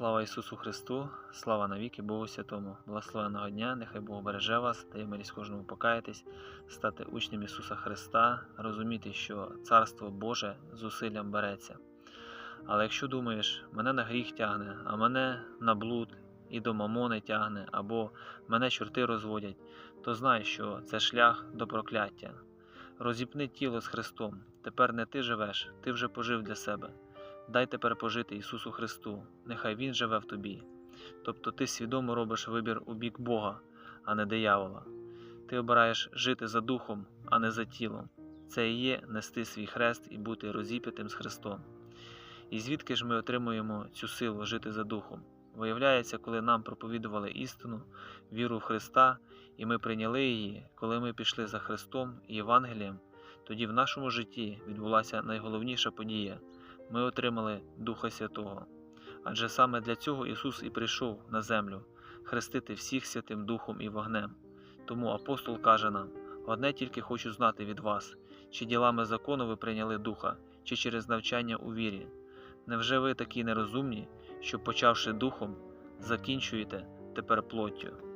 Слава Ісусу Христу, слава навіки Богу Святому, благословеного дня, нехай Бог береже вас, дає милість кожному покаятись, стати учнем Ісуса Христа, розуміти, що Царство Боже зусиллям береться. Але якщо думаєш, мене на гріх тягне, а мене на блуд і до мамони тягне, або мене чорти розводять, то знай, що це шлях до прокляття. Розіпни тіло з Христом. Тепер не ти живеш, ти вже пожив для себе. Дай тепер пожити Ісусу Христу, нехай Він живе в тобі. Тобто ти свідомо робиш вибір у бік Бога, а не диявола. Ти обираєш жити за духом, а не за тілом. Це і є нести свій хрест і бути розіп'ятим з Христом. І звідки ж ми отримуємо цю силу жити за духом? Виявляється, коли нам проповідували істину, віру в Христа, і ми прийняли її, коли ми пішли за Христом і Євангелієм, тоді в нашому житті відбулася найголовніша подія ми отримали Духа Святого. Адже саме для цього Ісус і прийшов на землю хрестити всіх Святим Духом і вогнем. Тому апостол каже нам: одне тільки хочу знати від вас, чи ділами закону ви прийняли Духа, чи через навчання у вірі. Невже ви такі нерозумні, що, почавши духом, закінчуєте тепер плоттю?